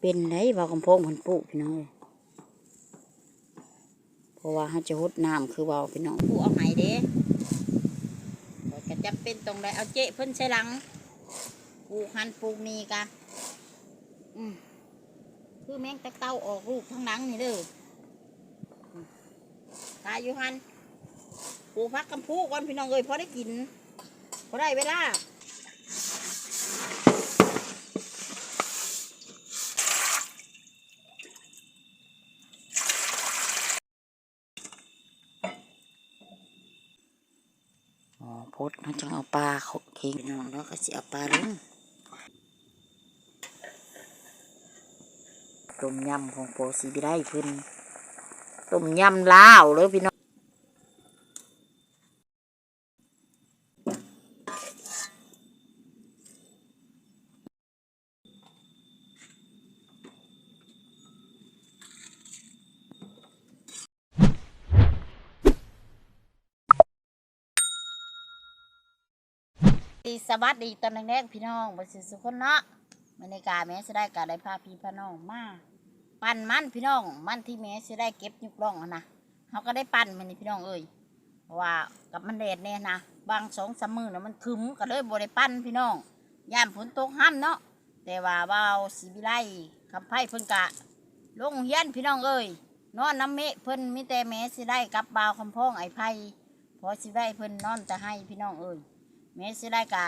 เป็นได้บ่าวกำพงเพิ่นปลูกพี่น้องเอ้ยเพราะว่าเขาจะหดน้ำคือเว่าพี่น้องผู้เอาไหเด้ข้อยก็จำเป็นตรงได้เอาเจ๊เพิ่นใช้หลังปลูกหันปลูกนี่กะอืมคือแมงตะเต้าออกลูกทั้งหลังนี่เด้ออืมตายอยู่หันปลูกพักกำพูก่อนพี่น้องเอ้ยพอได้กินพอได้เวลา อ๋อพด เขาจะเอาปลาเขาเค็งพี่น้องแล้วก็สิเอาปลาลงต้มยำของโปรซีบิได้ขึ้นต้มยำลาวเลยพี่น้อง ดี สวัสดีตอนแรกๆพี่น้องบ่สิสุคนเนาะบรรยากาศแม้จะได้กาได้พาพี่พาน้องมาปั่นมันพี่น้องมันที่แม้จะได้เก็บยุกล่องนะเขาก็ได้ปั่นมันนี่พี่น้องเอ้ยว่ากับมันแดดเนี่ยนะบางสองสามมือนะมันคึมก็เลยบ่ได้ปั่นพี่น้องย่านฝนตกห้ามเนาะแต่ว่าเบาสีวิไลคำไพ่เพิ่นกะลงเฮียนพี่น้องเอ้ยนอนน้ำเมฆเพิ่นมีแต่แม้สิได้กับบาวคำพ้องไอ้ไพ่พอสิได้เพิ่นนอนแต่ให้พี่น้องเอ้ย แม่สิได้กะ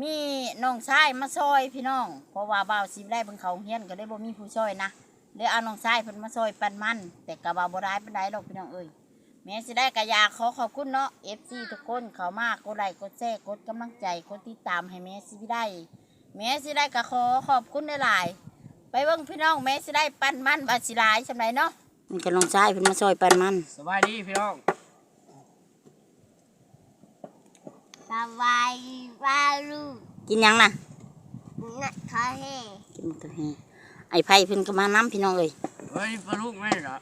มีน้องชายมาซอยพี่น้อง เพราะว่าบ่าวสิได้เบิ่งเขาเฮียนก็ได้บ่มีผู้ช่วยนะเลยเอาน้องชายเพิ่นมาซอยปันมัน แต่กะว่าบ่ได้ปานใดหรอกพี่น้องเอ้ยแม่สิได้กะอยากขอขอบคุณเนาะ FC ทุกคนเขามากกดไลค์กดแชร์กดกำลังใจกดติดตามให้แม่สิได้แม่สิได้กะขอขอบคุณหลายๆไปเบิ่งพี่น้องแม่สิได้ปันมันว่าสิหลายสำไรเนาะมันจะลองใช้เพิ่นมาซอยปันมัน สบายดีพี่น้อง สบายว่าลูกกินหยังน่ะ นักทะเลกินหมดตัวแห่ไอ้ไผ่เพิ่นก็มาน้ำพี่น้องเอ้ย เฮ้ยปลาลูกไม่เหรอ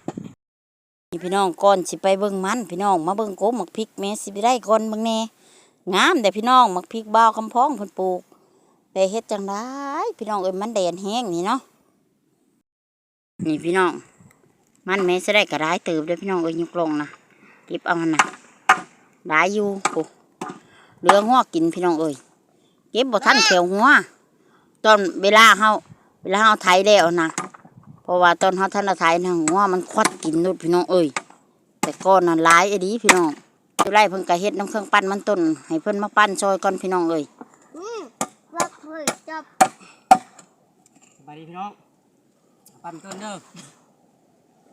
นี่พี่น้องก่อนสิไปเบิ่งมันพี่น้องมาเบิ่งโกหมักพริกแม่สิไปได้ก่อนเบิ่งแหน่งามแต่พี่น้องหมักพริกบ่าวคำพ้องเพิ่นปลูกแต่เฮ็ดจังไดพี่น้องเอ้ยมันแดดแห้งนี่เนาะนี่พี่น้อง มันแม่สิได้ก็ได้เติบเด้อพี่น้องเอ้ยยกลงนะเก็บเอามันน่ะได้อยู่โอ้ เหลือหัวกินพี่น้องเอ้ยเก็บบ่ทันเขียวหัวตอนเวลาเฮาเวลาเฮาไถแล้วนะเพราะว่าตอนเขาท่านเอาไทยนะหัวมันควัดกินนุดพี่น้องเอ้ยแต่ก้อนนั้นหลายไอ้ดีพี่น้องอยู่ไรเพิ่นกะเฮ็ดน้ำเครื่องปั้นมันต้นให้เพิ่นมาปั้นซอยก่อนพี่น้องเอ้ยอืมว่าเพื่อจะสบายดีพี่น้องปั่นเกินเด้อ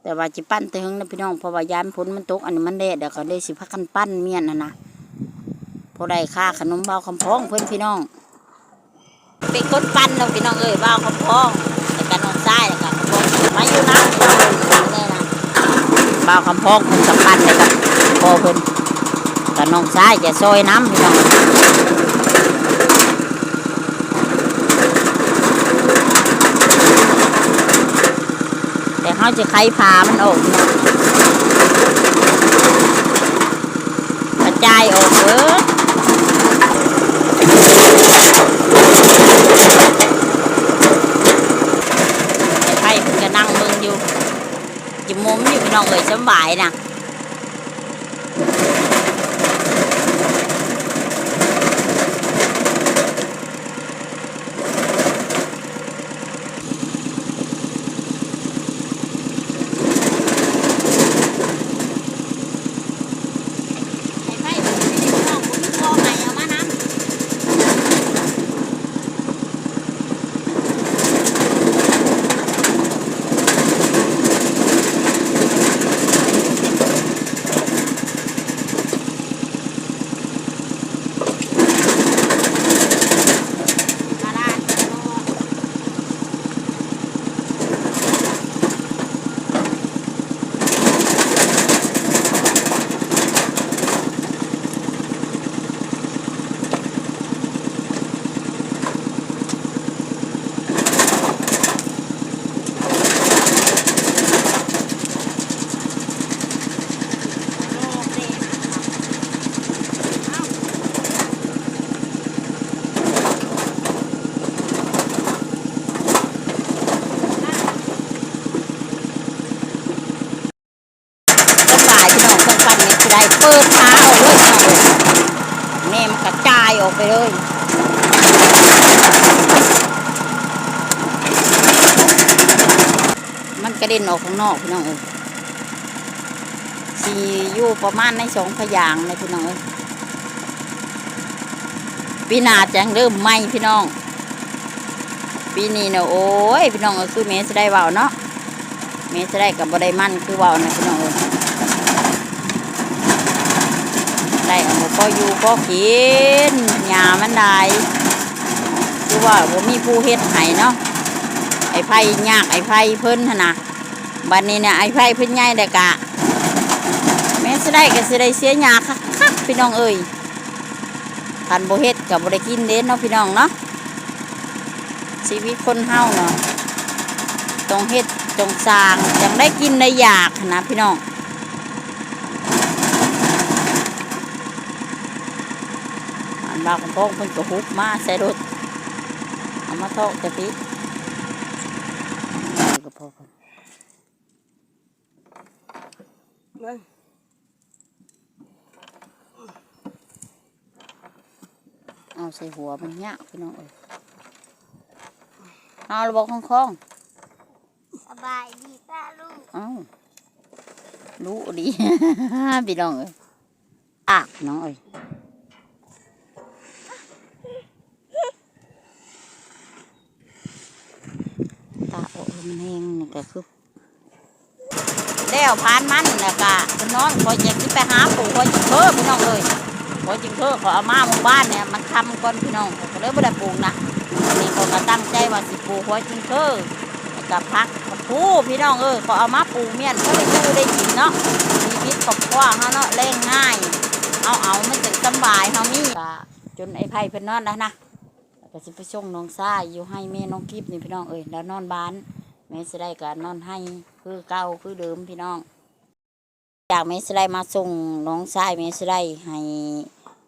แต่ว่าจิปั้นแต่หึงนะพี่น้องเพราะว่ายามฝนมันตกอันนี้มันแดดเดี๋ยวก็ได้สิพักกันปั้นเมียนน่ะนะ พอได้ค่าขนมเบาคำพ้องเพิ่อนพี่น้อง เป็นคนปั้นเนาพี่น้องเอ้ยเบาคำพ้องแต่กันนองซ้ายแล้วก็คำพ้องมาอยู่นะพี่น้องเอ้ยนะเบาคำพ้องเพิ่นกับปั้นเลยกับพอเพิ่อนกับน้องซ้ายจะซอยน้ำพี่น้องแต่เขาจะไขพามันออกกระจายออกเออไอ้ไผ่เพิ่นก็นั่งเบิ่งอยู่จิ มุมอยู่พี่น้องเอ้ยสำบายนะไอ้ไผ่เพิ่นไม่ได้พี่น้องบ่มีกองไหนเอามานํ นี่สิได้ เปิดขาออกเลยพี่น้องเอ้ยแม่มันกระจายออกไปเลยมันกระเด็นออกข้างนอกพี่น้องเอ้ยสีอยู่ประมาณในสองพยางค์เลยพี่น้องเอ้ยปีนาจังเริ่มไหมพี่น้อง ปีนี้เนาะโอ้ยพี่น้องก็คือเมสได้เบาเนาะเมสได้กับบ่ได้มันคือเบานะพี่น้องเออาพออยู่พอกินหญ้ามันได้คือว่าบ่มีผู้เฮ็ดให้เนาะไอ้ไผ่ยากไอ้ไผ่เพิ่นนะบัดนี้เนี่ยไอ้ไผ่เพิ่นใหญ่ได้กะแม่สิได้ก็สิได้เสียหยาคักๆพี่น้องเอ้ยคันบ่เฮ็ดก็บ่ได้กินเด้เนาะพี่น้องเนาะชีวิตคนเฮาเนาะต้องเฮ็ดต้องสร้างจังได้กินได้อยากนะพี่น้อง อันบางของพ่อเพิ่นก็ฮุบมาใส่รถเอามาทอกจะพี่กับพ่อก่อนเอาใส่หัวมันยากพี่น้องเอ้ยเอาระบอกคล้องสบายดีป้าลูกๆเอารู้ดี พี่น้องเอ้ยอากน้องเอ้ยตาโอ้ยมันแห้งนี่ ก็คือแล้วพานมันแล้วก็พี่น้องคอยอยากสิไปหาปู่คอยจิงเพิ่พี่น้องเลยคอยจิงเพิ่ขอเอามาหมู่บ้านเนี่ยมันคำก่อนพี่น้องข้อก็เลยไม่ได้ปลูกนะอันนี้เขาก็ตั้งใจว่าสิปลูกคอยจิงเพิ่แล้วก็พักกับผู้พี่น้องเอ้ยเขาเอามาปลูกเมียนเขาได้อยู่ได้กินเนาะชีวิษตกกว้างเขาเนาะเร่งง่าย เอาเอามันจะสบายเขามีก็จนไอ้ไผ่เพิ่นนอนแล้วนะแล้วก็สิไปส่งน้องซ่าอยู่ให้แม่น้องกิฟนี่พี่น้องเอ้ยแล้วนอนบ้าน แม่สได้ก็นอนให้คือเก่าคือเดิมพี่น้องอยากแม่สได้มาส่งน้องชายแม่สได้ให้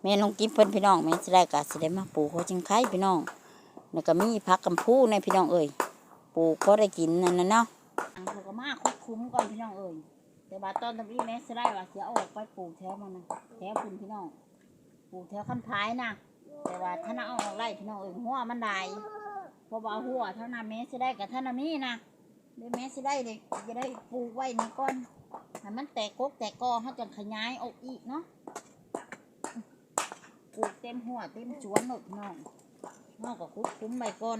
แม่น้องกิ๊ฟเพิ่นพี่น้องแม่สได้ก็สิได้มาปลูกเขาจิงไข่พี่น้องแล้วก็มีผักกำพูในพี่น้องเอ้ยปลูกก็ได้กินนั่นน่ะเนาะอันเขาก็มาคุดคุ้มก่อนพี่น้องเอ้ยแต่ว่าตอนทำอีแม่สได้ว่าสิเอออกไปปลูกแถวมันนะแถวคุณพี่น้องปลูกแถวขั้นท้ายนะแต่ว่าถ้าเอาออกไล่พี่น้องเอ้ยหัวมันได้พราะว่าหัวเท่านั้นแม่สได้กับท่านามีนะ เดี๋ยวแม่สิได้เลยจะได้ปลูกไว้นี่ก่อนให้มันแตกกกแตกกอเขาจะขยายออกอีกเนาะปลูกเต็มหัวเต็มสวนหมดน้องน้องก็คุดคุ้มไปก่อน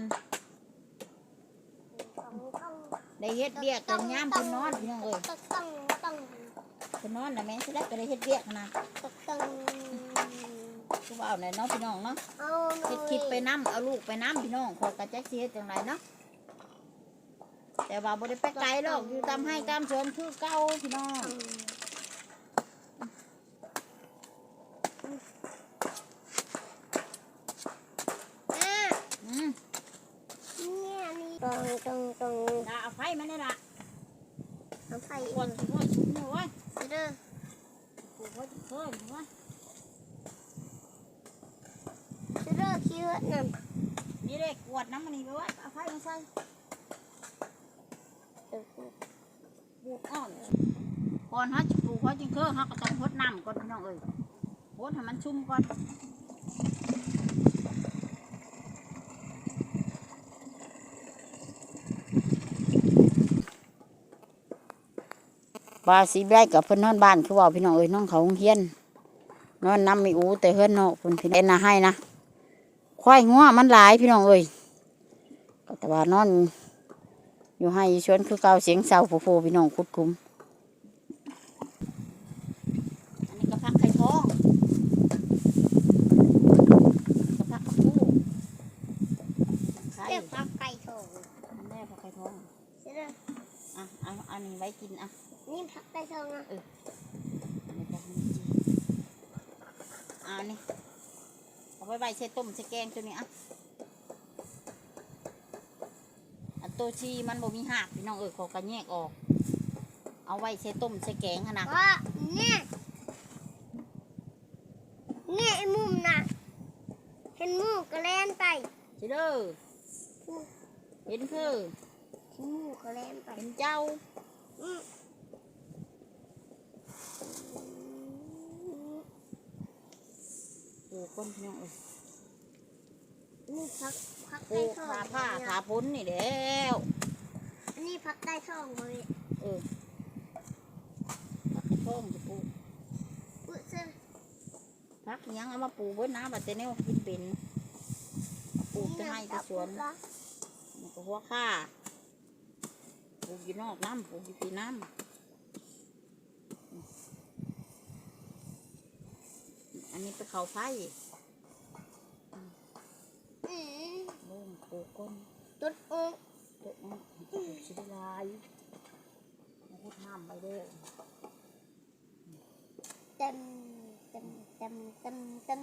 ได้เฮ็ดเบี้ยกันย่ามเพิ่นนอนพี่น้องเอ้ยต้องต้องต้องเพิ่นนอนนะแม่สิได้ก็ได้เฮ็ดเบี้ยนะต้องคือว่าเอาไหนเนาะพี่น้องเนาะเอาคิดคิดไปน้ำเอาลูกไปน้ำพี่น้องขอกระแจกสิเฮ็ดจังไรเนาะ แต่ว่าบ่ได้ไปไกลหรอกอยู่ตามให้ตามสวนคือเก่าพี่น้องอะอืมเนี่ยนี่ตรงตรงตรงดาเอาไฟมาได้ละเอาไปปวดหัวชุบหัวเด้อปวดหัวเพิ่มหัวเด้อคิวนั่นนี่เลยกวดน้ำมันนี่ไปไว้เอาไฟมาใส่ปลูกอ่อน ก่อนฮะปลูกเขาจึงเครื่องเขาก็ต้องพดน้ำก่อนพี่น้องเอ้ยพดให้มันชุ่มก่อนบาสีได้กับเพิ่อนนอนบ้านคือว่าพี่น้องเอ้ยน้องเขาเฮียนนอนน้ำไม่อู้แต่เฮือนเนาะเพิ่นพี่น้องเอ็นนะให้นะควายงัวมันหลายพี่น้องเอ้ยแต่ว่านอน อยู่ให้ชวนคือเก่าเสียงเศร้าโผล่ๆพี่น้องคุดคุ้มอันนี้ก็พักไข่ทองก็พักกระปูไข่ เรียกปลาไก่โถง อันแรกพักไข่ทอง เด้อ อะเอาอันนี้ไว้กินอะ นี่ผักไก่โถงอะ อันนี้ก็ให้มันกินอะอันนี้เอาไว้ไว้ ใช้ต้มใช้แกงตัวนี้อะอันตัวชีมันบ่มีหักพี่น้องเอ้ยเขาก็แยกออก เอาไว้ใช้ต้มใช้แกงหั้นนะว่าเนี่ยเนี่ยไอ้มุมน่ะ เห็นหมูกระแลนไปสิเด้อเห็นคือเห็นหมูกระแลนไปเห็นเจ้าอืมลูกก้นพี่น้องเอ้ย นี่พักพักปลูได้กช่องขาผ้าบ่ขาเนี่ยพ้นนี่แล้วอันนี้พักได้ช่องเลยเออพักท้องจะปลูกอุ้ยเสื้อพักอิหยังเอามาปลูกไว้น้ำบัดเจเนวกินเป็นปลูกจะให้จะสวนมันก็หัวข้าปลูกอยู่นอกน้ำปลูกอยู่ที่น้ำอันนี้เป็นเขาไฟ อืมเริ่มปลูกก้นต้นอกเด็กมันปลูกชิบลายมันก็ทำไปเด้อเต็มเต็มเต็มเต็มเต็ม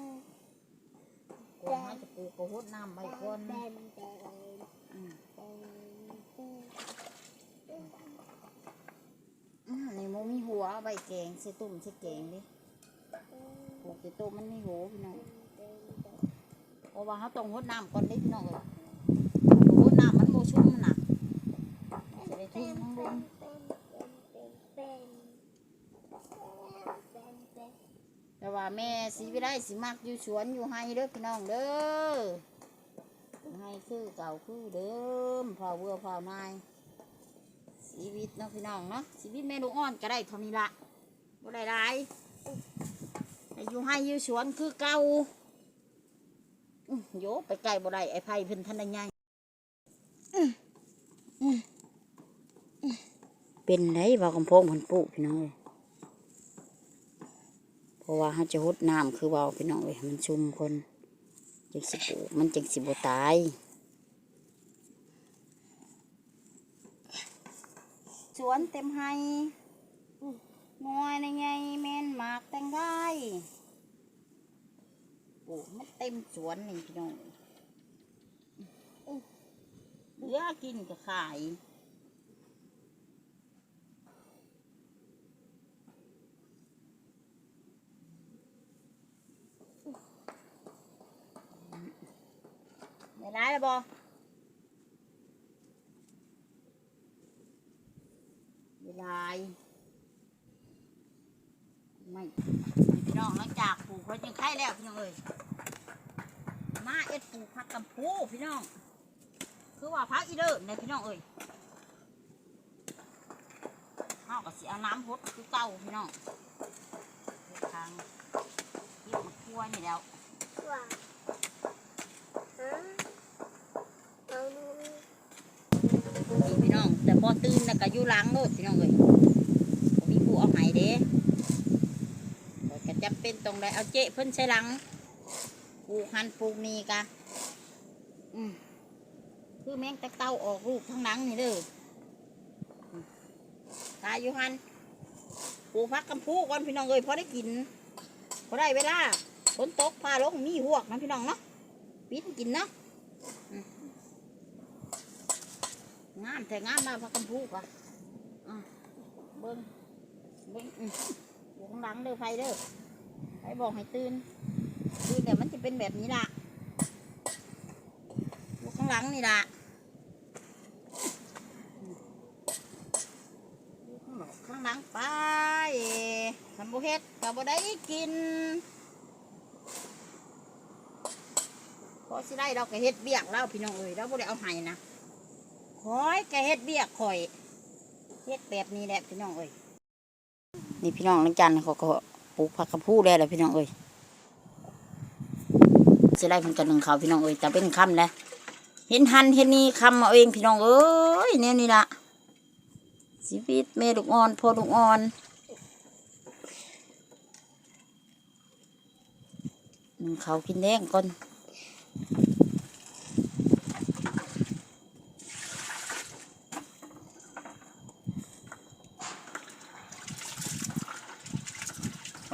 ก่อนให้จะปลูกก็หดน้ำไปก่อนเต็มเต็มอืมเต็มเต็มอืมนี่โมมีหัวใบแกงใส่ตุ่มใส่แกงดิปกใส่ตุ่มมันมีหัวพี่น้อง เพราะว่าเขาต้องหดน้ำก่อนได้พี่น้องเลยหดน้ำมันโมชุ่มนหนักจะได้ทุ่มทั้งลมแต่ว่าแม่สีวิไลสิมักอยู่สวนอยู่ไฮเด้อพี่น้องเด้อให้คือเก่าคือเดิมเผาเบื่อเผานายชีวิตเนาะพี่น้องเนาะชีวิตแม่ลูกอ่อนก็ได้เท่านี้ละบ่ได้หลายให้อยู่ไฮอยู่สวนคือเก่า โยไปไกลบ่ได้ไอ้ไผ่เพิ่นทันได้ไงเป็นไรว่ากำพงเพิ่นปลูกพี่น้องเอ้ยเพราะว่าเขาจะหดน้ำคือเว่าพี่น้องเอ้ยมันชุ่มคนจังสิปลูกมันจังสิบตายสวนเต็มไห้งอยในไงแม่นหมากแตงได้ กมันเต็มสวนนี่พี่น้องเหลือกินก็ขายไม่ร้ายแล้วบอไม่ร้ายไม่ พี่น้องหลังจากปลูกเขายังไข่แล้วพี่น้องเอ้ยมาเอ็ดปลูกผักกำพูพี่น้อง คือว่าพักอีเด้อในพี่น้องเอ้ยเอาก็สิเอาน้ำพดคือเก่าพี่น้องทางเกี่ยวมาคั่วนี่แล้วว่าฮะเอาดูพี่น้อง แต่พอตื่นแล้วก็อยู่ล้างโลดพี่น้องเลยบ่มีผู้เอาใหายเด้ ข้อยก็จำเป็นต้องได้เอาเจ๊เพิ่นใช้หลังปลูกหันปลูกนี่กะอืมคือแมงตะเต้าออกลูกทั้งหลังนี่เด้อตายอยู่หันปลูกพักกำพูก่อนพี่น้องเลยพอได้กินพอได้เวลาฝนตกพาลงมีหวกนะพี่น้องเนาะปิดกินเนาะงามแต่งามมาพักกำพูกะ่ะเบิ้งเบิ้งอืมอยู่ข้างหลังเด้อไฟเด้อ ไฟบอกให้ตื่นตื่นแต่มันจะเป็นแบบนี้ล่ะอยู่ข้างหลังนี่ล่ะข้างหลังข้างหลังไปทำบุเฮ็ดกับบุได้กินพอสิได้เราก็เฮ็ดเบี้ยกแล้วพี่น้องเอ้ยเราบ่ได้เอาให้นะคอยแกเฮ็ดเบี้ยข่อยเฮ็ดแบบนี้แหละพี่น้องเอ้ยนี่พี่น้องลังจันเขาก็ ลูกผักกระพู้ได้แล้วพี่น้องเอ้ยสิได้เพิ่นกันหนึ่งเขาพี่น้องเอ้ยแต่เป็นคำแล้วเห็นหันเห็นนี่คำเอาเองพี่น้องเอ้ยเนี่ยนี่ละชีวิตแม่ลูกอ่อนพอลูกอ่อนหนึ่งเขากินแดงก่อน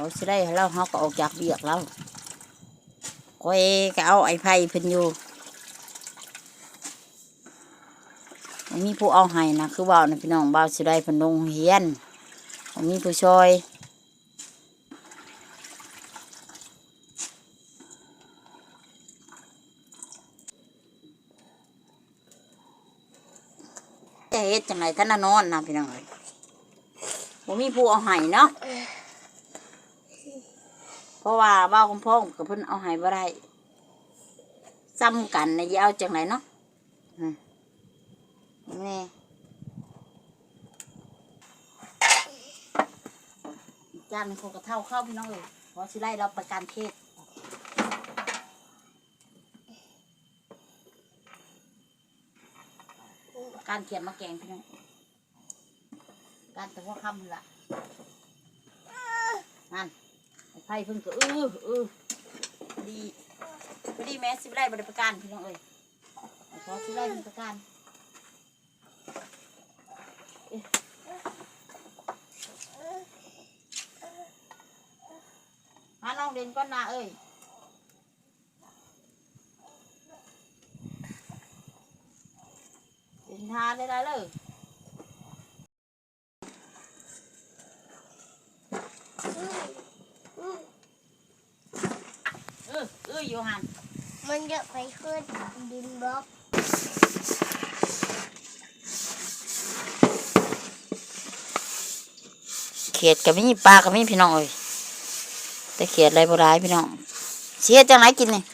เขาสิได้เราเขาก็ออกจากเบียกแล้วคอยก็เอาไอ้ไผ่เพิ่นอยู่มีผู้เอาให้นะคือว่าวนะพี่น้องบ่าวสิได้เพิ่นลงเฮียนมีผู้ช่วยจะเฮ็ดจังไงท่านนอนนะพี่น้องเอ้ยบ่มีผู้เอาให้เนาะ เพราะว่าเบ้าคำพ้อกับเพิ่นเอาให้บ่ได้ซ้ำกันในะยาเอาจังไหนเนาะอืมแม่จานมันคงกระเท่าเข้าพี่น้องเลยเพราะสิไล่เราประกันเทศการเขียนมาแกงพี่น้อง การแต่ว่าคำละนั่น ไพ่เพิ่งก็เออเออพอดีพอดีแม่สิบไร่บริประกันพี่น้องเอ้ยขอสิบไร่เป็นประกันเอ๊ะหาน้องเด่นก้อนนาเอ้ยเด่นทาได้ไรเลย เออเอออยู่หัน มัน จะไปขึ้นดินบล็อกเขียดกับมีปลากับมีพี่น้องเลยแต่เขียดอะไรโบราณพี่น้องเสียจังไรกินเนี่ย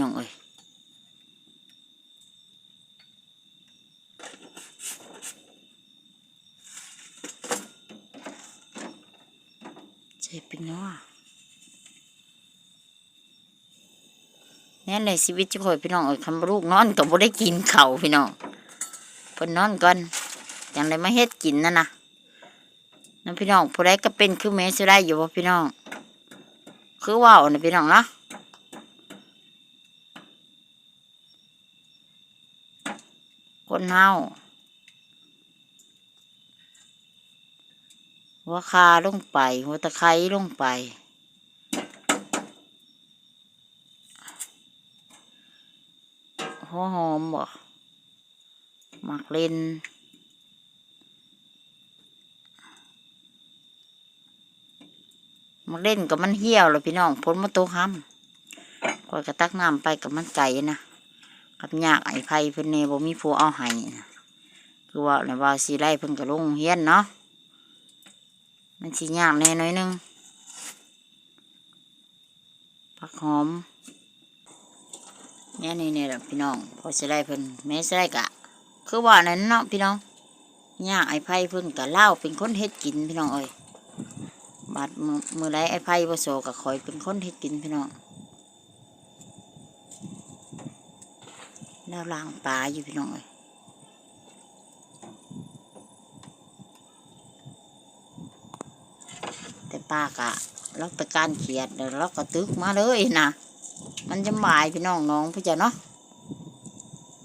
น้องเอ้ยเจ็บเป็นเนาะแนในชีวิตจะคอยพี่น้องเอ้ยคำลูกนอนก็บ่ได้กินเข้าพี่น้องเพิ่นนอนก่อนจังได้มาเฮ็ดกินนั่นนะนั่นพี่น้องผู้ใดก็เป็นคือแม่สิได้อยู่บ่พี่น้อง คือว่าวนะพี่น้องเนาะคนเฮาหัวคาลงไป หัวตะไคร้ลงไป หัวหอมบ่หมักเล่นหมักเล่นกับมันเหี่ยวเลยพี่น้องพ้นมาโตห้ำคอยกระตักน้ำไปกับมันไก่นะกับยากไอ้ไผ่เพิ่นเนบ่มีผู้เอาให้นะคือว่าในว่าสีไล่เพิ่นก็ลงเฮียนเนาะมันสิยากแน่น้อยนึงผักหอม เนี่ยนี่เนี่ยแหละพี่น้องพอสิได้เพิ่นแม่สิได้กะ คือว่านั้นเนาะพี่น้องย่าไอ้ไผ่เพิ่นกะเล่าเป็นคนเฮ็ดกินพี่น้องเอ้ยบาดมือไรไอ้ไผ่บ่โซกะคอยเป็นคนเฮ็ดกินพี่น้องแล้วล้างปลาอยู่พี่น้องเอ้ยแต่ป้ากะเราไปการเขียดเดี๋ยวเราก็ตึกมาเลยนะ มันจะหมายพี่น้องน้องพี่จ้ะเนาะ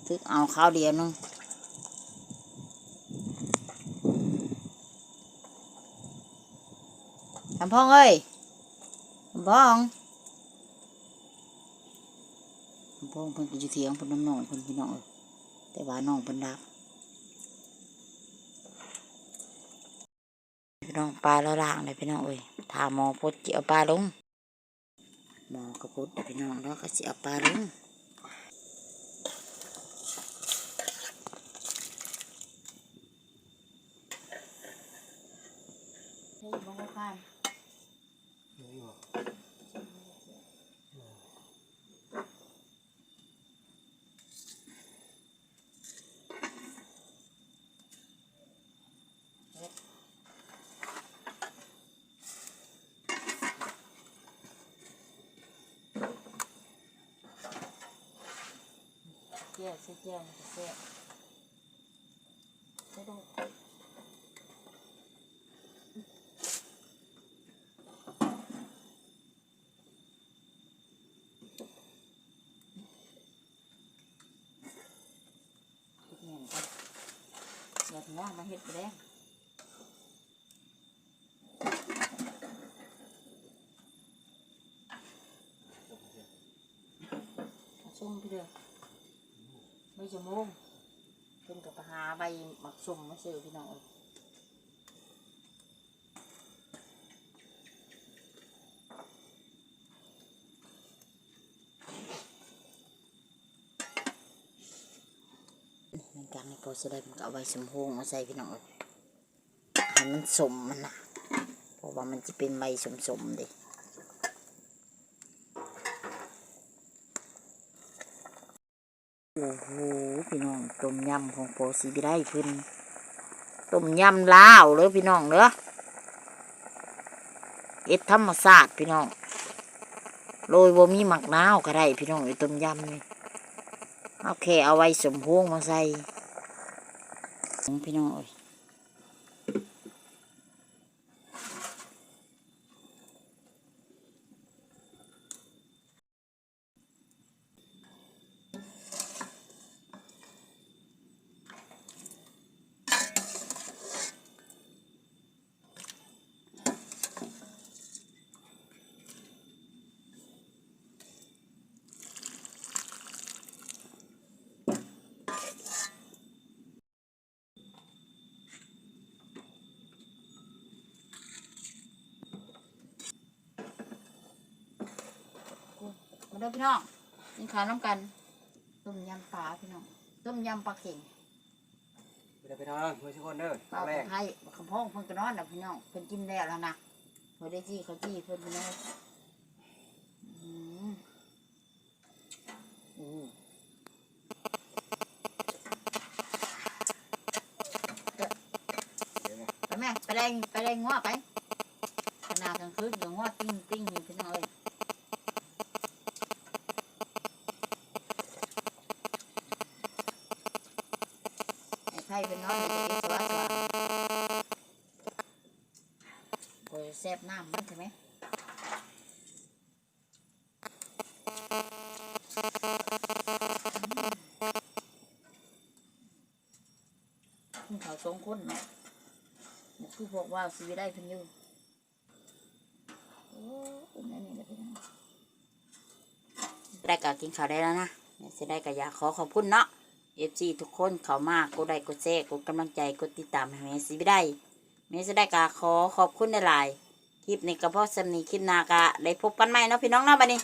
ทึกเอาข้าวเดียวนึงทำพ่องเอ้ยทำพ่องทำพ่องเพิ่นก็อยู่เถียงเพิ่นน้ำน้องเพิ่นพี่น้องเอ้ยแต่ว่าน้องเพิ่นรักพี่น้องปลาแล้วล่างเลยพี่น้องเอ้ยถาหมอพุดเจียวปลาลง หมอกระพุดพี่น้องแล้วก็สิเอาปลาลง เฮ้ยบ่ว่าข้าม เจียวเจียวเจียวใช่ดูเสียบเนาะมาเฮ็ดไปแล้วชุ่มไปเด้อ ไม่จะมุ่งเป็นกับหาใบหมักสุ่มมาซื้อพี่น้องเอ้ยมันกลางในโพอจะได้มันก็เอาไว้สมพงมาใส่พี่น้องเอ้ยให้มันสมมันนะเพราะว่ามันจะเป็นใบสมสมๆเดิอ้โหพี่น้อง ต้มยำของโปรสีบิได้ขึ้นต้มยำลาวเลยพี่น้องเด้อเอ็ดธรรมศาสตร์พี่น้องโรยบ่มีหมักนาวก็ได้พี่น้องไอ้ต้มยำนี่โอเคเอาไว้สมพวงมาใส่พี่น้องเอ้ย มาเด้อพี่น้องกินข้าวน้ำกันต้มยำปลาพี่น้องต้มยำปลาเข่งเดี๋ยวไปทำเพื่อทุกคนเด้อปลาแรกไทยคำพ้องเพิ่นก็นอนแล้วพี่น้องเพิ่นกินแล้วแล้วนะเพิ่นได้จี้เขาจี้เพิ่นพี่น้องอืมอืมไปแม่ไปได้ไปได้ง้อไปขนาดกลางคืนเดี๋ยวง้อติ้งติ้งอยู่ พี่น้องเอ้ยไอ้ไทยเป็นนอนอยู่ที่สวสวาโอ้ยแซ่บน้ำมันใช่ไหมกินขาวสองคนเนาะมันคือพวกว่าวสีวิได้เพิ่นอยู่โอ้ยนั่นนี่แหละพี่น้องได้ก็กินข้าวได้แล้วนะเนี่ยได้ก็อยากขอขอบคุณเนาะ เอฟซีทุกคนเขามากกดไลค์กดแชร์กดกำลังใจกดติดตามให้เมสิไม่ได้แม่สิได้กาขอขอบคุณหลายๆคลิปนี้ก็เพาะสำนีคลิปนากะได้พบกันใหม่เนาะพี่น้องเนาะบัดนี้